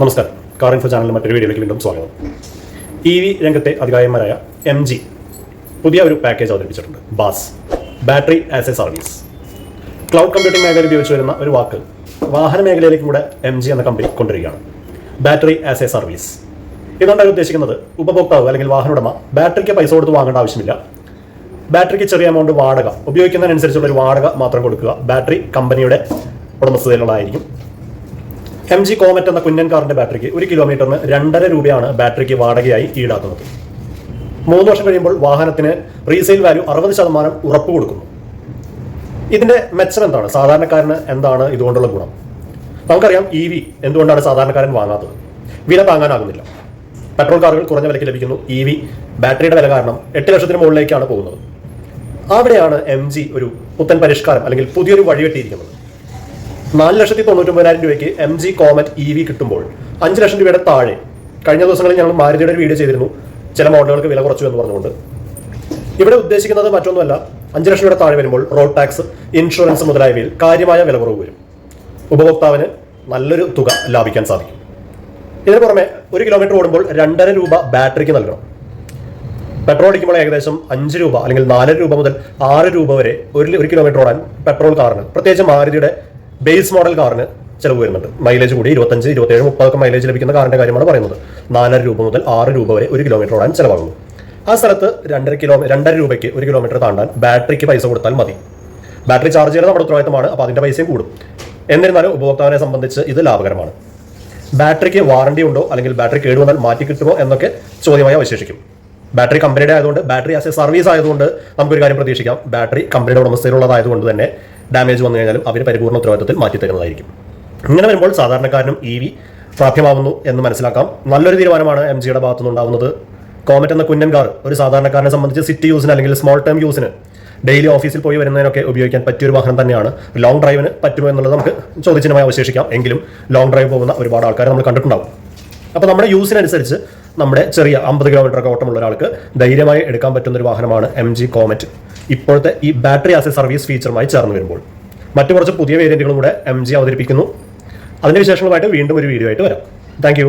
നമസ്കാരം. Car info ചാനലിൽ മറ്റൊരു വീഡിയോയിലേക്ക് വീണ്ടും സ്വാഗതം. ഇ വി രംഗത്തെ അധികായന്മാരായ എം ജി പുതിയ ഒരു പാക്കേജ് അവതരിപ്പിച്ചിട്ടുണ്ട്. BaaS battery as a service cloud computing മേഖലയിൽ ഉപയോഗിച്ച് വരുന്ന ഒരു വാക്ക് വാഹന മേഖലയിലേക്കും കൂടെ എം ജി എന്ന കമ്പനി കൊണ്ടുവരികയാണ്. ബാറ്ററി ആസ് എ സർവീസ് ഇതുകൊണ്ട് ഉദ്ദേശിക്കുന്നത് ഉപഭോക്താവ് അല്ലെങ്കിൽ വാഹന ഉടമ ബാറ്ററിക്ക് പൈസ കൊടുത്ത് വാങ്ങേണ്ട ആവശ്യമില്ല. ബാറ്ററിക്ക് ചെറിയ എമൗണ്ട് വാടക ഉപയോഗിക്കുന്നതിനനുസരിച്ചുള്ള ഒരു വാടക മാത്രം കൊടുക്കുക. ബാറ്ററി കമ്പനിയുടെ ഉടമസ്ഥതയിലുള്ളതായിരിക്കും. എം ജി കോമറ്റ് എന്ന കുഞ്ഞൻ കാറിന്റെ ബാറ്ററിക്ക് ഒരു കിലോമീറ്ററിന് രണ്ടര രൂപയാണ് ബാറ്ററിക്ക് വാടകയായി ഈടാക്കുന്നത്. മൂന്ന് വർഷം കഴിയുമ്പോൾ വാഹനത്തിന് റീസെയിൽ വാല്യൂ അറുപത് ശതമാനം ഉറപ്പ് കൊടുക്കുന്നു. ഇതിന്റെ മെച്ചം എന്താണ്? സാധാരണക്കാരന് എന്താണ് ഇതുകൊണ്ടുള്ള ഗുണം? നമുക്കറിയാം ഇ വി എന്തുകൊണ്ടാണ് സാധാരണക്കാരൻ വാങ്ങാത്തത്? വില താങ്ങാനാകുന്നില്ല. പെട്രോൾ കാറുകൾ കുറഞ്ഞ വിലയ്ക്ക് ലഭിക്കുന്നു ഇ വി. ബാറ്ററിയുടെ വില കാരണം എട്ട് ലക്ഷത്തിന് മുകളിലേക്കാണ് പോകുന്നത്. അവിടെയാണ് എം ജി ഒരു പുത്തൻ പരിഷ്കാരം അല്ലെങ്കിൽ പുതിയൊരു വഴിവെട്ടിയിരിക്കുന്നത്. നാല് ലക്ഷത്തി തൊണ്ണൂറ്റൊമ്പതിനായിരം രൂപയ്ക്ക് M G Comet E V കിട്ടുമ്പോൾ അഞ്ച് ലക്ഷം രൂപയുടെ താഴെ കഴിഞ്ഞ ദിവസങ്ങളിൽ ഞങ്ങൾ മാരുതിയുടെ ഒരു വീഡിയോ ചെയ്തിരുന്നു. ചില മോഡലുകൾക്ക് വില കുറച്ചു എന്ന് പറഞ്ഞുകൊണ്ട്. ഇവിടെ ഉദ്ദേശിക്കുന്നത് മറ്റൊന്നുമല്ല. അഞ്ച് ലക്ഷം രൂപയുടെ താഴെ വരുമ്പോൾ റോഡ് ടാക്സ് ഇൻഷുറൻസ് മുതലായവയിൽ കാര്യമായ വില കുറവ് വരും. ഉപഭോക്താവിന് നല്ലൊരു തുക ലാഭിക്കാൻ സാധിക്കും. ഇതിന് പുറമെ ഒരു കിലോമീറ്റർ ഓടുമ്പോൾ രണ്ടര രൂപ ബാറ്ററിക്ക് നൽകണം. പെട്രോൾ അടിക്കുമ്പോൾ ഏകദേശം അഞ്ച് രൂപ അല്ലെങ്കിൽ നാല് രൂപ മുതൽ ആറ് രൂപ വരെ ഒരു ഒരു കിലോമീറ്റർ ഓടാൻ പെട്രോൾ കാറിന് പ്രത്യേകിച്ച് മാരുതിയുടെ ബേസ് മോഡൽ കാറിന് ചിലവ് വരുന്നുണ്ട്. മൈലേജ് കൂടി ഇരുപത്തഞ്ച് ഇരുപത്തേഴ് മുപ്പതൊക്കെ മൈലേജ് ലഭിക്കുന്ന കാറിന്റെ കാര്യമാണ് പറയുന്നത്. നാലര രൂപ മുതൽ ആറ് രൂപ വരെ ഒരു കിലോമീറ്റർ ഓടാൻ ചിലവാകുന്നു. ആ സ്ഥലത്ത് രണ്ടര കിലോ രണ്ടര രൂപയ്ക്ക് ഒരു കിലോമീറ്റർ താണ്ടാൻ ബാറ്ററിക്ക് പൈസ കൊടുത്താൽ മതി. ബാറ്ററി ചാർജ് ചെയ്യുന്നത് നമ്മുടെ ഉത്തരവാദിത്തമാണ് അപ്പോൾ അതിന്റെ പൈസയും കൂടും. എന്നിരുന്നാലും ഉപഭോക്താവിനെ സംബന്ധിച്ച് ഇത് ലാഭകരമാണ്. ബാറ്ററിക്ക് വാറണ്ടി ഉണ്ടോ അല്ലെങ്കിൽ ബാറ്ററി കേടുവന്നാൽ മാറ്റി കിട്ടുമോ എന്നൊക്കെ ചോദ്യമായി അവശേഷിക്കും. ബാറ്ററി കമ്പനിയുടെ ആയതുകൊണ്ട് ബാറ്ററി ആസ് എ സർവീസ് ആയതുകൊണ്ട് നമുക്കൊരു കാര്യം പ്രതീക്ഷിക്കാം. ബാറ്ററി കമ്പനിയുടെ ഉടമസ്ഥയിലുള്ളതായതുകൊണ്ട് തന്നെ ഡാമേജ് വന്നു കഴിഞ്ഞാലും അവർ പരിപൂർണ ഉത്തരവാദിത്തത്തിൽ മാറ്റി തരുന്നതായിരിക്കും. ഇങ്ങനെ വരുമ്പോൾ സാധാരണക്കാരനും ഇ വി പ്രാപ്യമാവുന്നു എന്ന് മനസ്സിലാക്കാം. നല്ലൊരു തീരുമാനമാണ് എം ജിയുടെ ഭാഗത്തുനിന്നുണ്ടാവുന്നത്. കോമറ്റ് എന്ന കുഞ്ഞൻ കാർ ഒരു സാധാരണക്കാരനെ സംബന്ധിച്ച് സിറ്റി യൂസിന് അല്ലെങ്കിൽ സ്മോൾ ടേം യൂസിന് ഡെയിലി ഓഫീസിൽ പോയി വരുന്നതിനൊക്കെ ഉപയോഗിക്കാൻ പറ്റിയൊരു വാഹനം തന്നെയാണ്. ലോങ് ഡ്രൈവിന് പറ്റുമോ എന്നുള്ളത് നമുക്ക് ചോദ്യചിഹ്നമായി അവശേഷിക്കാം. എങ്കിലും ലോങ് ഡ്രൈവ് പോകുന്ന ഒരുപാട് ആൾക്കാർ നമ്മൾ കണ്ടിട്ടുണ്ടാവും. അപ്പോൾ നമ്മുടെ യൂസിനനുസരിച്ച് നമ്മുടെ ചെറിയ അമ്പത് കിലോമീറ്റർ ഒക്കെ ഓട്ടമുള്ള ഒരാൾക്ക് ധൈര്യമായി എടുക്കാൻ പറ്റുന്ന ഒരു വാഹനമാണ് എം ജി കോമറ്റ് ഇപ്പോഴത്തെ ഈ ബാറ്ററി ആസ് എ സർവീസ് ഫീച്ചറുമായി ചേർന്ന് വരുമ്പോൾ. മറ്റു കുറച്ച് പുതിയ വേരിയന്റുകളും കൂടെ എം ജി അവതരിപ്പിക്കുന്നു. അതിന്റെ വിശേഷങ്ങളുമായിട്ട് വീണ്ടും ഒരു വീഡിയോ ആയിട്ട് വരാം. താങ്ക്